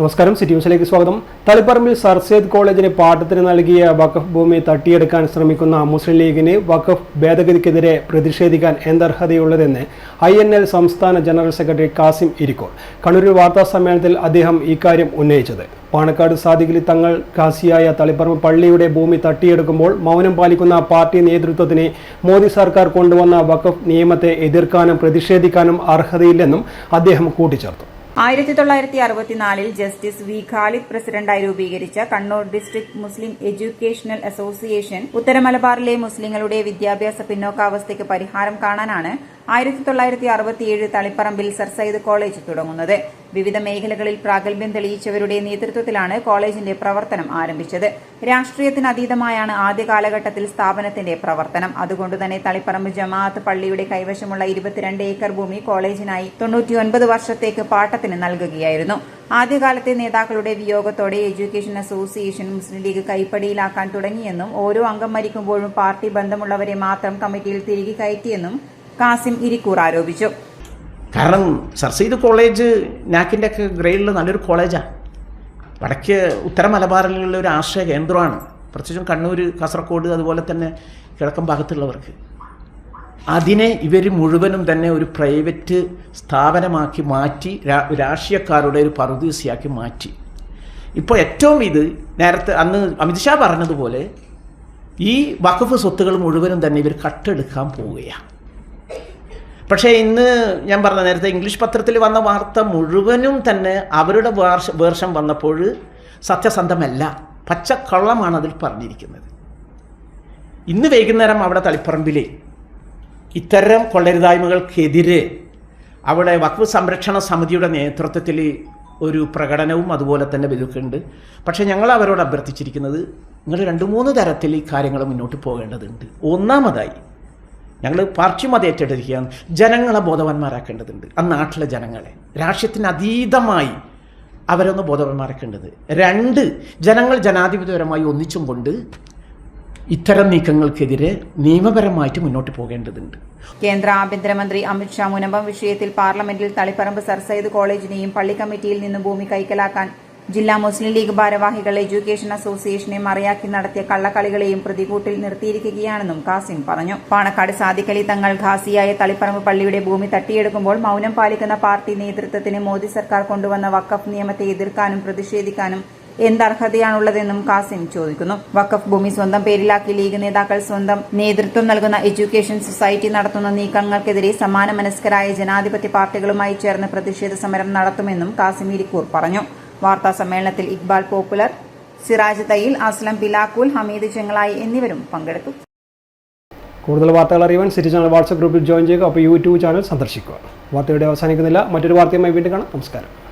നമസ്കാരം സിറ്റി ന്യൂസിലേക്ക് സ്വാഗതം. തളിപ്പറമ്പിൽ സർസേദ് കോളേജിന് പാട്ടത്തിന് നൽകിയ വഖഫ് ഭൂമി തട്ടിയെടുക്കാൻ ശ്രമിക്കുന്ന മുസ്ലിം ലീഗിന് വഖഫ് ഭേദഗതിക്കെതിരെ പ്രതിഷേധിക്കാൻ എന്തർഹതയുള്ളതെന്ന് ഐ എൻ എൽ സംസ്ഥാന ജനറൽ സെക്രട്ടറി കാസിം ഇരിക്കോൾ. കണ്ണൂരിൽ വാർത്താ സമ്മേളനത്തിൽ അദ്ദേഹം ഇക്കാര്യം ഉന്നയിച്ചത്. പാണക്കാട് സാദിഖിലി തങ്ങൾ കാസിയായ തളിപ്പറമ്പ് പള്ളിയുടെ ഭൂമി തട്ടിയെടുക്കുമ്പോൾ മൗനം പാലിക്കുന്ന പാർട്ടി നേതൃത്വത്തിന് മോദി സർക്കാർ കൊണ്ടുവന്ന വഖഫ് നിയമത്തെ എതിർക്കാനും പ്രതിഷേധിക്കാനും അർഹതയില്ലെന്നും അദ്ദേഹം കൂട്ടിച്ചേർത്തു. ആയിരത്തി തൊള്ളായിരത്തി അറുപത്തിനാലിൽ ജസ്റ്റിസ് വി. ഖാലിദ് പ്രസിഡന്റായി രൂപീകരിച്ച Kannur district Muslim educational association ഉത്തരമലബാറിലെ മുസ്ലിങ്ങളുടെ വിദ്യാഭ്യാസ പിന്നോക്കാവസ്ഥയ്ക്ക് പരിഹാരം കാണാനാണ് ആയിരത്തി തൊള്ളായിരത്തി അറുപത്തിയേഴ് തളിപ്പറമ്പിൽ സർ സയ്യിദ് കോളേജ് തുടങ്ങുന്നത്. വിവിധ മേഖലകളിൽ പ്രാഗൽഭ്യം തെളിയിച്ചവരുടെ നേതൃത്വത്തിലാണ് കോളേജിന്റെ പ്രവർത്തനം ആരംഭിച്ചത്. രാഷ്ട്രീയത്തിന് അതീതമായാണ് ആദ്യ കാലഘട്ടത്തിൽ സ്ഥാപനത്തിന്റെ പ്രവർത്തനം. അതുകൊണ്ടുതന്നെ തളിപ്പറമ്പ് ജമാഅത്ത് പള്ളിയുടെ കൈവശമുള്ള ഇരുപത്തിരണ്ട് ഏക്കർ ഭൂമി കോളേജിനായി തൊണ്ണൂറ്റിയൊൻപത് വർഷത്തേക്ക് പാട്ടത്തിന് നൽകുകയായിരുന്നു. ആദ്യകാലത്തെ നേതാക്കളുടെ വിയോഗത്തോടെ എഡ്യൂക്കേഷൻ അസോസിയേഷൻ മുസ്ലിം ലീഗ് കൈപ്പടിയിലാക്കാൻ തുടങ്ങിയെന്നും ഓരോ അംഗം മരിക്കുമ്പോഴും പാർട്ടി ബന്ധമുള്ളവരെ മാത്രം കമ്മിറ്റിയിൽ തിരികെ കയറ്റിയെന്നും കാസിം ഇരിക്കൂർ ആരോപിച്ചു. കാരണം സർ സെയ്ദ് കോളേജ് നാക്കിന്റെ ഒക്കെ ഗ്രേഡിൽ നല്ലൊരു കോളേജാണ് വടക്ക് ഉത്തര മലബാറിലുള്ള ഒരു ആശ്രയ കേന്ദ്രമാണ്. പ്രത്യേകിച്ചും കണ്ണൂർ കാസർഗോഡ് അതുപോലെ തന്നെ കിഴക്കൻ ഭാഗത്തുള്ളവർക്ക്. അതിനെ ഇവർ മുഴുവനും തന്നെ ഒരു പ്രൈവറ്റ് സ്ഥാപനമാക്കി മാറ്റി രാഷ്ട്രീയക്കാരുടെ ഒരു പറുദീസിയാക്കി മാറ്റി. ഇപ്പോൾ ഏറ്റവും ഇത് നേരത്തെ അന്ന് അമിത്ഷാ പറഞ്ഞതുപോലെ ഈ വഖഫ് സ്വത്തുകൾ മുഴുവനും തന്നെ ഇവർ കട്ടെടുക്കാൻ പോവുകയാണ് പക്ഷേ ഇന്ന് ഞാൻ പറഞ്ഞ നേരത്തെ ഇംഗ്ലീഷ് പത്രത്തിൽ വന്ന വാർത്ത മുഴുവനും തന്നെ അവരുടെ വേർഷ വേർഷം വന്നപ്പോൾ സത്യസന്ധമല്ല. പച്ചക്കള്ളമാണ് അതിൽ പറഞ്ഞിരിക്കുന്നത്. ഇന്ന് വൈകുന്നേരം അവിടെ തളിപ്പറമ്പിൽ ഇത്തരം കൊള്ളരുതായ്മകൾക്കെതിരെ അവിടെ വഖഫ് സംരക്ഷണ സമിതിയുടെ നേതൃത്വത്തിൽ ഒരു പ്രകടനവും അതുപോലെ തന്നെ ഇതൊക്കെയുണ്ട് പക്ഷേ ഞങ്ങൾ അവരോട് അഭ്യർത്ഥിച്ചിരിക്കുന്നത് നിങ്ങൾ രണ്ട് മൂന്ന് തരത്തിൽ ഈ കാര്യങ്ങൾ മുന്നോട്ട് പോകേണ്ടതുണ്ട്. ഒന്നാമതായി ഞങ്ങൾ പാർശ്വമത മത ഏറ്റെടുക്കുകയാണ് ജനങ്ങളെ ബോധവാന്മാരാക്കേണ്ടതുണ്ട്. ആ നാട്ടിലെ ജനങ്ങളെ. രാഷ്ട്രീയത്തിന് അതീതമായി അവരൊന്ന് ബോധവാന്മാരാക്കേണ്ടത്. രണ്ട് ജനങ്ങൾ ജനാധിപത്യപരമായി ഒന്നിച്ചും കൊണ്ട് ഇത്തരം നീക്കങ്ങൾക്കെതിരെ നിയമപരമായിട്ട് മുന്നോട്ട് പോകേണ്ടതുണ്ട്. കേന്ദ്ര ആഭ്യന്തരമന്ത്രി അമിത്ഷാ മുനമ്പം വിഷയത്തിൽ പാർലമെന്റിൽ തളിപ്പറമ്പ് സർ സയ്യിദ് കോളേജിനെയും പള്ളി കമ്മിറ്റിയിൽ നിന്നും ഭൂമി കൈക്കലാക്കാൻ ജില്ലാ മുസ്ലിം ലീഗ് ഭാരവാഹികൾ എഡ്യൂക്കേഷൻ അസോസിയേഷനെ മറയാക്കി നടത്തിയ കള്ളക്കളികളെയും പ്രതികൂട്ടിൽ നിർത്തിയിരിക്കുകയാണെന്നും കാസിം പറഞ്ഞു. പാണക്കാട് സാദിഖലി തങ്ങൾ ഖാസിയായ തളിപ്പറമ്പ് പള്ളിയുടെ ഭൂമി തട്ടിയെടുക്കുമ്പോൾ മൌനം പാലിക്കുന്ന പാർട്ടി നേതൃത്വത്തിന് മോദി സർക്കാർ കൊണ്ടുവന്ന വക്കഫ് നിയമത്തെ എതിർക്കാനും പ്രതിഷേധിക്കാനും എന്തർഹതയാണുള്ളതെന്നും കാസിം ചോദിക്കുന്നു. വഖഫ് ഭൂമി സ്വന്തം പേരിലാക്കി ലീഗ് നേതാക്കൾ സ്വന്തം നേതൃത്വം നൽകുന്ന എഡ്യൂക്കേഷൻ സൊസൈറ്റി നടത്തുന്ന നീക്കങ്ങൾക്കെതിരെ സമാന മനസ്കരായ ജനാധിപത്യ പാർട്ടികളുമായി ചേർന്ന് പ്രതിഷേധ സമരം നടത്തുമെന്നും കാസിം ഇരിക്കൂർ പറഞ്ഞു. വാർത്താ സമ്മേളനത്തിൽ ഇക്ബാൽ പോപ്പുലർ സിറാജ് തയ്യിൽ അസ്ലം ബിലാക്കുൽ ഹമീദ് ചെങ്ങളായി എന്നിവരും പങ്കെടുത്തു. കൂടുതൽ വാർത്തകൾ അറിയുവാൻ സിറ്റി ചാനൽ വാട്സ്ആപ്പ് ഗ്രൂപ്പിൽ ജോയിൻ ചെയ്യുക അപ്പോൾ യൂട്യൂബ് ചാനൽ സന്ദർശിക്കുക. വാർത്തയുടെ അവസാനിക്കുന്നില്ല. മറ്റൊരു വാർത്തയുമായി വീണ്ടും കാണാം. നമസ്കാരം.